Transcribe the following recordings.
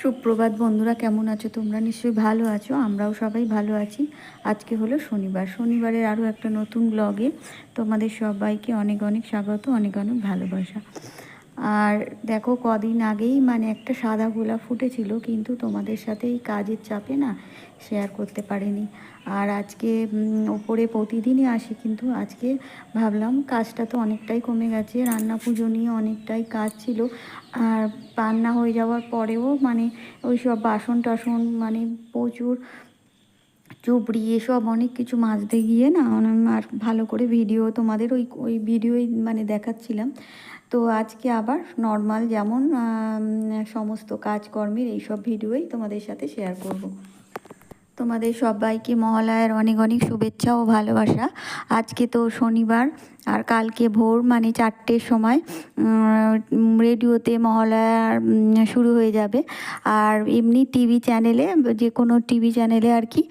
সুপ্রভাত বন্ধুরা, কেমন আছো তোমরা? নিশ্চয়ই ভালো আছো, আমরাও সবাই ভালো আছি। আজকে হলো শনিবার। শনিবারের আরও একটা নতুন ব্লগে তোমাদের সবাইকে অনেক অনেক স্বাগত, অনেক অনেক ভালোবাসা। আর দেখো, কদিন আগেই মানে একটা সাদা গোলাপ ফুটেছিল, কিন্তু তোমাদের সাথে এই কাজের চাপে না শেয়ার করতে পারিনি। আর আজকে ওপরে প্রতিদিনই আসি, কিন্তু আজকে ভাবলাম কাজটা তো অনেকটাই কমে গেছে, রান্না পুজো নিয়ে অনেকটাই কাজ ছিল। আর রান্না হয়ে যাওয়ার পরেও মানে ওই সব বাসন টাসন মানে প্রচুর চুবড়ি, এসব অনেক কিছু মাজতে গিয়ে না আর ভালো করে ভিডিও তোমাদের ওই ওই ভিডিওই মানে দেখাচ্ছিলাম। তো আজকে আবার নর্মাল যেমন সমস্ত কাজকর্মের এইসব ভিডিওই তোমাদের সাথে শেয়ার করব। তোমাদের সবাইকে মহালয়ার অনেক অনেক শুভেচ্ছা ও ভালোবাসা। আজকে তো শনিবার আর কালকে ভোর মানে চারটের সময় রেডিওতে মহালয়ার শুরু হয়ে যাবে। আর এমনি টিভি চ্যানেলে, যে কোনো টিভি চ্যানেলে আর কি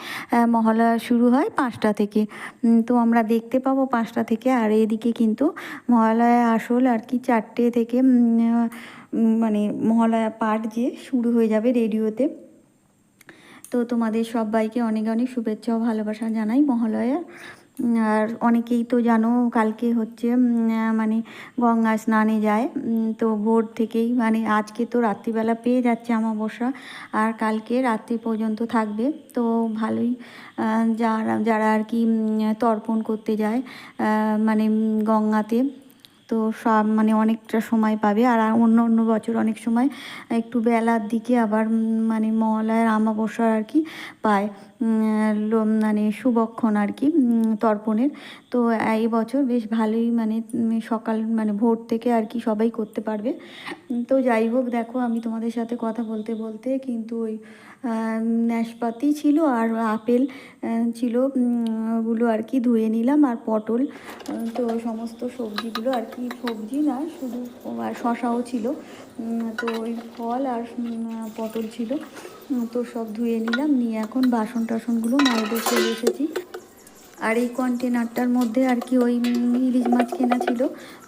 মহালয়া শুরু হয় পাঁচটা থেকে। তো আমরা দেখতে পাবো পাঁচটা থেকে। আর এদিকে কিন্তু মহালয়া আসল আর কি চারটে থেকে মানে মহালয়া পাঠ যে শুরু হয়ে যাবে রেডিওতে। তো তোমাদের সবাইকে অনেক অনেক শুভেচ্ছা ও ভালোবাসা জানাই মহালয়া। আর অনেকেই তো জানো কালকে হচ্ছে মানে গঙ্গা স্নানে যায়। তো ভোর থেকেই মানে আজকে তো রাত্রিবেলা পেয়ে যাচ্ছে অমাবস্যা, আর কালকে রাত্রি পর্যন্ত থাকবে। তো ভালোই যারা যারা আর কি তর্পণ করতে যায় মানে গঙ্গাতে তো সব মানে অনেকটা সময় পাবে। আর অন্য অন্য বছর অনেক সময় একটু বেলার দিকে আবার মানে মহালয়ার আমাবস্যার আর কি পায়। মানে সুবক্ষণ আর কি তর্পণের। তো এই বছর বেশ ভালোই মানে সকাল মানে ভোর থেকে আর কি সবাই করতে পারবে। তো যাই হোক, দেখো আমি তোমাদের সাথে কথা বলতে বলতে কিন্তু ওই নাশপাতি ছিল আর আপেল ছিল ওগুলো আর কি ধুয়ে নিলাম আর পটল তো সমস্ত সবজিগুলো আর কি সবজি না, শুধু আর শশাও ছিল। তো ওই ফল আর পটল ছিল তো সব ধুয়ে নিলাম, নিয়ে এখন বাসন টাসনগুলো মায়েদের চলে এসেছি। আর এই কন্টেনারটার মধ্যে আর কি ওই ইলিশ মাছ কেনা ছিল,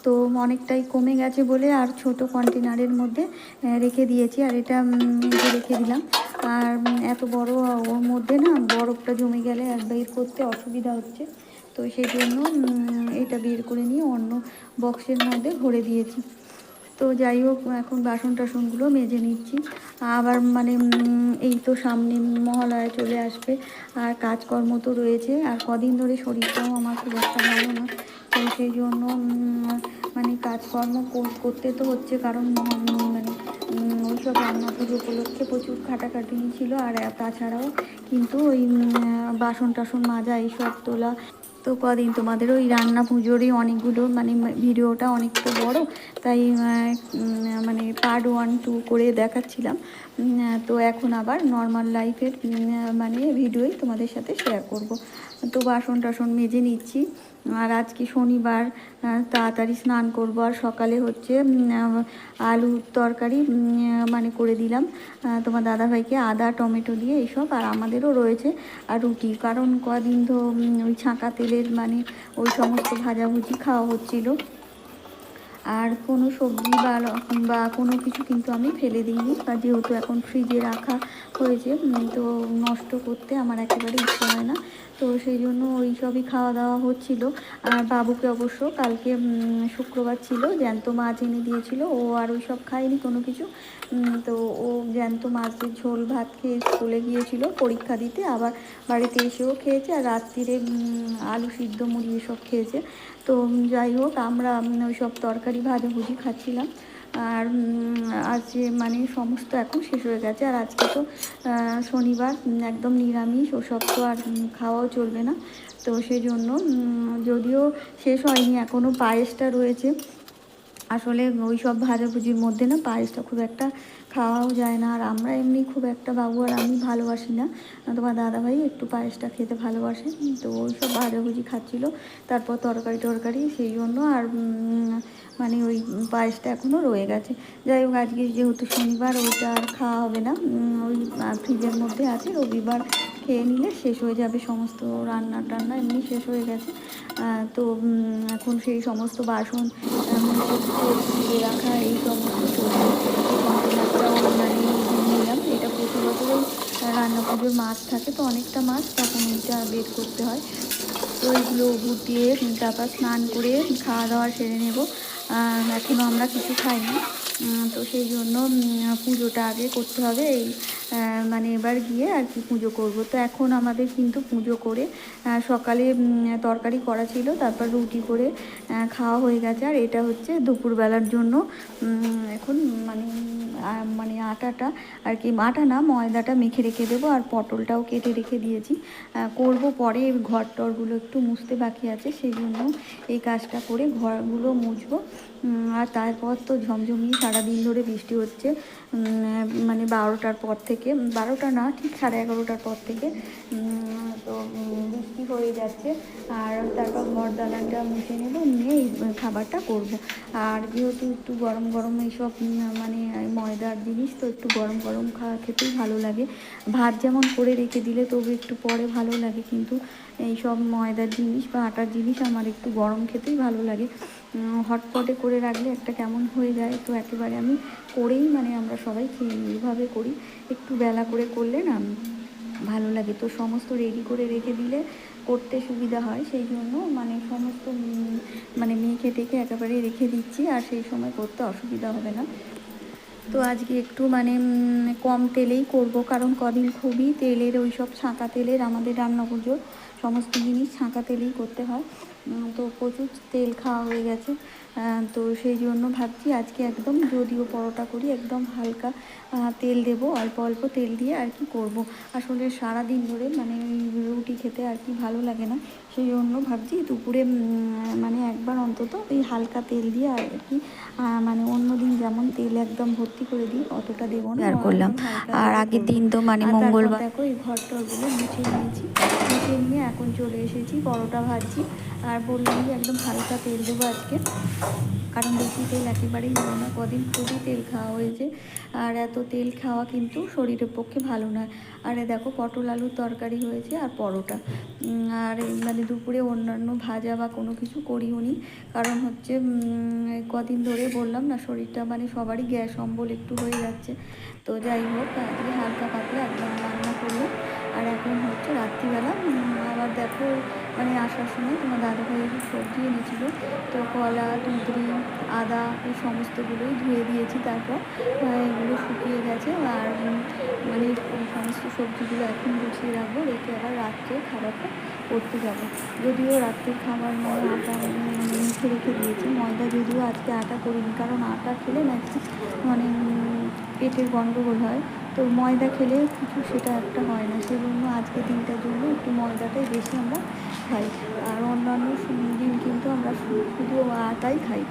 তো অনেকটাই কমে গেছে বলে আর ছোট কন্টেনারের মধ্যে রেখে দিয়েছি। আর এটা রেখে দিলাম আর এত বড় ওর মধ্যে না বরফটা জমে গেলে আর বের করতে অসুবিধা হচ্ছে। তো সেই জন্য এটা বের করে নিয়ে অন্য বক্সের মধ্যে ভরে দিয়েছি। তো যাই হোক, এখন বাসন টাসনগুলো মেজে নিচ্ছি। আবার মানে এই তো সামনে মহালয়া চলে আসবে আর কাজকর্ম তো রয়েছে। আর কদিন ধরে শরীরটাও আমার খুব একটা ভালো না। তো সেই জন্য মানে কাজকর্ম করতে তো হচ্ছে কারণ মানে রান্না পুজো উপলক্ষে প্রচুর খাটাখাটি ছিল আর তাছাড়াও কিন্তু ওই বাসন টাসন মাজা এইসব তোলা। তো কদিন তোমাদের ওই রান্না পুজোরই অনেকগুলো মানে ভিডিওটা অনেকটা বড়, তাই মানে পার্ট ওয়ান টু করে দেখাচ্ছিলাম। তো এখন আবার নর্মাল লাইফের মানে ভিডিওই তোমাদের সাথে শেয়ার করব। তো বাসন টাসন মেজে নিচ্ছি। আর আজকে শনিবার? তাড়াতাড়ি স্নান করব। আর সকালে হচ্ছে আলু তরকারি মানে করে দিলাম। তোমার দাদাভাইকে আদা, টমেটো দিয়ে এইসব, আর আমাদেরও রয়েছে, আর রুটি। কারণ কদিন তো ওই ছাঁকা তেলের মানে ওই সমস্ত ভাজাভুজি খাওয়া হচ্ছিল। আর কোনো সবজি বা বা কোনো কিছু কিন্তু আমি ফেলে দিইনি, বা যেহেতু এখন ফ্রিজে রাখা হয়েছে তো নষ্ট করতে আমার একেবারে ইচ্ছে হয় না। তো সেই জন্য ওই সবই খাওয়া দাওয়া হচ্ছিল। আর বাবুকে অবশ্য কালকে শুক্রবার ছিল, জ্যান্ত মাছ এনে দিয়েছিল, ও আর ওই সব খায়নি কোনো কিছু। তো ও জ্যান্ত মাছের ঝোল ভাত খেয়ে স্কুলে গিয়েছিল পরীক্ষা দিতে, আবার বাড়িতে এসেও খেয়েছে, আর রাত্রিরে আলু সিদ্ধ মুড়ি এসব খেয়েছে। তো যাই হোক, আমরা ওই সব তরকারি ভাজাভুজি খাচ্ছিলাম। আর আজ মানে সমস্ত এখন শেষ হয়ে গেছে। আর আজকে তো শনিবার একদম নিরামিষ, ওসব তো আর খাওয়াও চলবে না। তো সেজন্য যদিও শেষ হয়নি এখনও পায়েসটা রয়েছে। আসলে ওই সব ভাজাভুজির মধ্যে না, পায়েসটা খুব একটা খাওয়াও যায় না। আর আমরা এমনি খুব একটা বাবু আর আমি ভালোবাসি না। তোমার দাদাভাই একটু পায়েসটা খেতে ভালোবাসে। তো ওই সব ভাজাভুজি খাচ্ছিলো। তারপর তরকারি টরকারি সেই জন্য আর মানে ওই পায়েসটা এখনও রয়ে গেছে। যাই হোক, আজকে যেহেতু শনিবার ওইটা আর খাওয়া হবে না। ওই ফ্রিজের মধ্যে আছে। রবিবার খেয়ে নিলে শেষ হয়ে যাবে সমস্ত রান্না টান্না, এমনি শেষ হয়ে গেছে। তো এখন সেই সমস্ত বাসন রাখা, এই সমস্ত সবজি এই কন্টেনারটাও মানে নিয়ে নিলাম এই পুজোর মাছ থাকে তো অনেকটা মাছ তখন এটা বের করতে হয়। তো এগুলো গুটিয়ে তারপর স্নান করে খাওয়া দাওয়া সেরে নেব। এখনও আমরা কিছু খাইনি। তো সেই জন্য পুজোটা আগে করতে হবে। এই মানে এবার গিয়ে আর কি পুজো করব। তো এখন আমাদের কিন্তু পুজো করে সকালে তরকারি করা ছিল, তারপর রুটি করে খাওয়া হয়ে গেছে। আর এটা হচ্ছে দুপুরবেলার জন্য এখন মানে মানে আটাটা আর কি, আটা না, ময়দাটা মেখে রেখে দেবো। আর পটলটাও কেটে রেখে দিয়েছি। করব পরে ঘর টরগুলো একটু মুছতে বাকি আছে। সেই জন্য এই কাজটা করে ঘরগুলো মুছবো। আর তারপর তো ঝমঝমিয়ে সারাদিন ধরে বৃষ্টি হচ্ছে। মানে বারোটার পর থেকে, বারোটা না, ঠিক সাড়ে এগারোটার পর থেকে তো বৃষ্টি হয়ে যাচ্ছে। আর তারপর ঘর দালানটা মুছে নেব, নিয়ে এই খাবারটা করব। আর যেহেতু একটু গরম গরম এইসব মানে ময়দার জিনিস, তো একটু গরম গরম খাওয়া খেতেই ভালো লাগে। ভাত যেমন করে রেখে দিলে তবু একটু পরে ভালো লাগে, কিন্তু এইসব ময়দার জিনিস বা আটার জিনিস আমার একটু গরম খেতেই ভালো লাগে। হটপটে করে রাখলে একটা কেমন হয়ে যায়, তো একেবারে আমি করেই মানে আমরা সবাই খেয়ে নিই। এভাবে করি। একটু বেলা করে করলে না ভালো লাগে। তো সমস্ত রেডি করে রেখে দিলে করতে সুবিধা হয়, সেই জন্য মানে সমস্ত মানে মেখে টেখে একেবারে রেখে দিচ্ছি, আর সেই সময় করতে অসুবিধা হবে না। তো আজকে একটু মানে কম তেলেই করব, কারণ কদিন খুবই তেলের ওই সব ছাঁকা তেলের আমাদের রান্না পুজোর সমস্ত জিনিস ছাঁকা তেলেই করতে হয়। তো প্রচুর তেল খাওয়া হয়ে গেছে। তো সেই জন্য ভাবছি আজকে একদম যদিও পরোটা করি একদম হালকা তেল দেবো অল্প অল্প তেল দিয়ে আর কি করব। আসলে সারা দিন ধরে মানে ওই রুটি খেতে আর কি ভালো লাগে না। সেই জন্য ভাবছি দুপুরে মানে একবার অন্তত ওই হালকা তেল দিয়ে আর কি মানে অন্য দিন যেমন তেল একদম ভর্তি করে দিই অতটা দেবো না আর করলাম। আর আগের দিন তো মানে মঙ্গলবার- দেখো এই ঘর টরগুলো মুছে নিয়েছি। মুছে নিয়ে এখন চলে এসেছি পরোটা ভাজছি। আর বললাম যে একদম হালকা তেল দেবো আজকে। কারণ বেশি তেল একেবারেই দেবো না, কদিন খুবই তেল খাওয়া হয়েছে। আর এত তেল খাওয়া কিন্তু শরীরের পক্ষে ভালো নয়। আর দেখো পটল আলুর তরকারি হয়েছে আর পরোটা। আর মানে দুপুরে অন্যান্য ভাজা বা কোনো কিছু করিও নি। কারণ হচ্ছে কদিন ধরে বললাম না, শরীরটা মানে সবারই গ্যাস অম্বল একটু হয়ে যাচ্ছে। তো যাই হোক, আজকে হালকা পাতলা একদম রান্না করলাম। আর এখন হচ্ছে রাত্রিবেলা আবার দেখো মানে আসার সময় তোমার দাদা ভাই একটু সবজি এনেছিলো, তো কলা দুধরি আদা, এই সমস্তগুলোই ধুয়ে দিয়েছি তারপর এগুলো শুকিয়ে গেছে আর মানে সমস্ত সবজিগুলো এখন গুছিয়ে রাখব, রেখে আবার রাত্রে খাবারটা করতে যাব। যদিও রাত্রের খাবার মানে আটা মানে মুখে রেখে দিয়েছি, ময়দা যদিও আজকে আটা করিনি, কারণ আটা খেলে নাকি মানে পেটের গণ্ডগোল হয়। তো ময়দা খেলে কিছু সেটা একটা হয় না। সেই জন্য আজকে দিনটার জন্য একটু ময়দাটাই বেশি আমরা খাই। আর অন্যান্য দিন কিন্তু আমরা শুধু আটাই খাই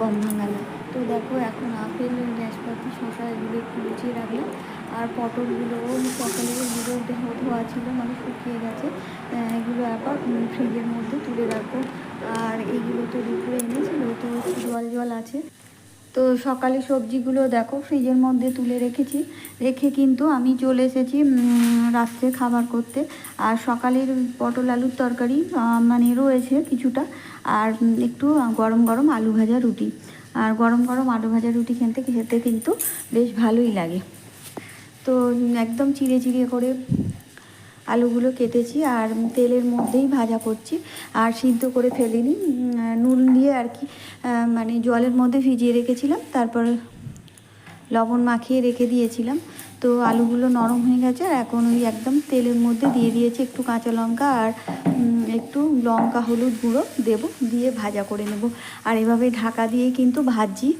গম ভাঙালা। তো দেখো এখন আপেল, গ্যাসপাতি শশা এগুলো একটু গুছিয়ে রাখলাম। আর পটলগুলোও সকালে এগুলো ধোয়া ছিল মানে শুকিয়ে গেছে। এগুলো আবার ফ্রিজের মধ্যে তুলে রাখব। আর এগুলো তো দুপুরে এনেছিল, তো জল জল আছে। তো সকালে সবজিগুলো দেখো, ফ্রিজের মধ্যে তুলে রেখেছি। রেখে কিন্তু আমি চলে এসেছি রাত্রে খাবার করতে। আর সকালের পটল আলুর তরকারি মানে রয়েছে কিছুটা। আর একটু গরম গরম আলু ভাজা রুটি। আর গরম গরম আলু ভাজা রুটি খেতে খেতে কিন্তু বেশ ভালোই লাগে। তো একদম চিড়ে চিড়ে করে আলুগুলো কেটেছি আর তেলের মধ্যেই ভাজা করছি। আর সিদ্ধ করে ফেলিনি। নুন দিয়ে আর কি মানে জলের মধ্যে ভিজিয়ে রেখেছিলাম। তারপর লবণ মাখিয়ে রেখে দিয়েছিলাম। তো আলুগুলো নরম হয়ে গেছে আর এখন ওই একদম তেলের মধ্যে দিয়ে দিয়েছি একটু কাঁচা লঙ্কা আর একটু লঙ্কা, হলুদ গুঁড়ো দেবো। দিয়ে ভাজা করে নেব। আর এভাবে ঢাকা দিয়েই কিন্তু ভাজি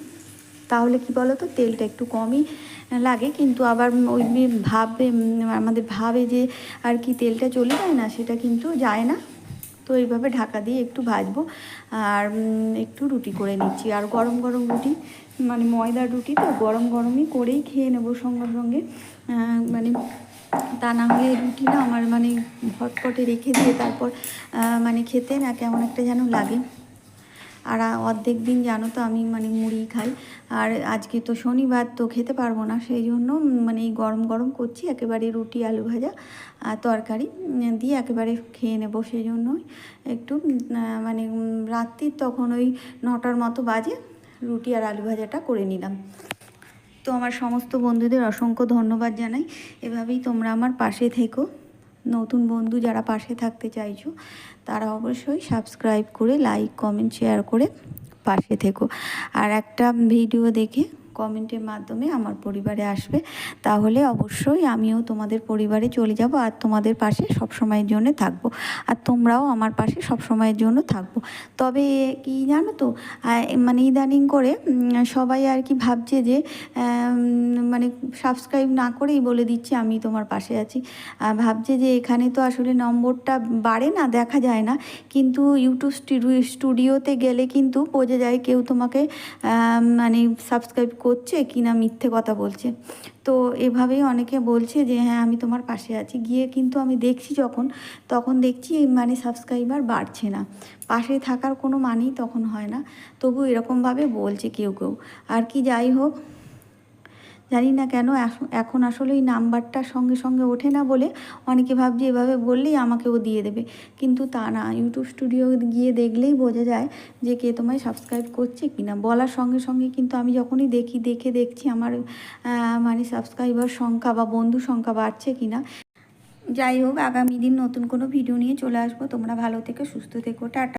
তাহলে কি বলো তো তেলটা একটু কমই লাগে, কিন্তু আবার ওই ভাবে, আমাদের ভাবে যে আর কি তেলটা চলে যায় না, সেটা কিন্তু যায় না। তো এইভাবে ঢাকা দিয়ে একটু ভাজবো। আর একটু রুটি করে নিচ্ছি। আর গরম গরম রুটি মানে ময়দার রুটি তো, গরম গরমই করেই খেয়ে নেব সঙ্গে সঙ্গে। মানে তা না হলে রুটি না আমার মানে হটপটে রেখে দিয়ে তারপর মানে খেতে না কেমন একটা যেন লাগে। আর অর্ধেক দিন জানো তো আমি মানে মুড়ি খাই। আর আজকে তো শনিবার, তো খেতে পারব না, সেই জন্য মানে এই গরম গরম করছি, একেবারে রুটি, আলু ভাজা আর তরকারি দিয়ে একেবারে খেয়ে নেব, সেই জন্যই একটু মানে রাত্রির তখন ওই নটার মতো বাজে রুটি আর আলু ভাজাটা করে নিলাম। তো আমার সমস্ত বন্ধুদের অসংখ্য ধন্যবাদ জানাই। এভাবেই তোমরা আমার পাশে থেকো। নতুন বন্ধু যারা পাশে থাকতে চাইছো, তারা অবশ্যই সাবস্ক্রাইব করে লাইক কমেন্ট শেয়ার করে পাশে থেকো। আর একটা ভিডিও দেখে কমেন্টের মাধ্যমে আমার পরিবারে আসবে, তাহলে অবশ্যই আমিও তোমাদের পরিবারে চলে যাব আর তোমাদের পাশে সব সময়ের জন্য থাকব। আর তোমরাও আমার পাশে সব সময়ের জন্য থাকব। তবে কি জানো তো মানে ইদানিং করে সবাই আর কি ভাবছে যে মানে সাবস্ক্রাইব না করেই বলে দিচ্ছে আমি তোমার পাশে আছি। ভাবছে যে এখানে তো আসলে নম্বরটা বাড়ে না, দেখা যায় না। কিন্তু ইউটিউব স্টুডিও স্টুডিওতে গেলে কিন্তু বোঝা যায় কেউ তোমাকে মানে সাবস্ক্রাইব করছে কি না মিথ্যে কথা বলছে। তো এভাবেই অনেকে বলছে যে হ্যাঁ আমি তোমার পাশে আছি। গিয়ে কিন্তু আমি দেখছি যখন, তখন দেখছি মানে সাবস্ক্রাইবার বাড়ছে না। পাশে থাকার কোনো মানেই তখন হয় না। তবু এরকমভাবে বলছে কেউ কেউ। আর কি যাই হোক জানি না কেন, এখ- এখন আসলে এই নাম্বারটা সঙ্গে সঙ্গে ওঠে না বলে অনেকে ভাবছে এভাবে বললেই আমাকে ও দিয়ে দেবে। কিন্তু তা না ইউটিউব স্টুডিও গিয়ে দেখলেই বোঝা যায় যে কে তোমায় সাবস্ক্রাইব করছে কি না বলার সঙ্গে সঙ্গে কিন্তু আমি যখনই দেখি, দেখে দেখছি আমার মানে সাবস্ক্রাইবার সংখ্যা বা বন্ধু সংখ্যা বাড়ছে কি না যাই হোক, আগামী দিন নতুন কোনো ভিডিও নিয়ে চলে আসব। তোমরা ভালো থেকে, সুস্থ থেকো, টাটা।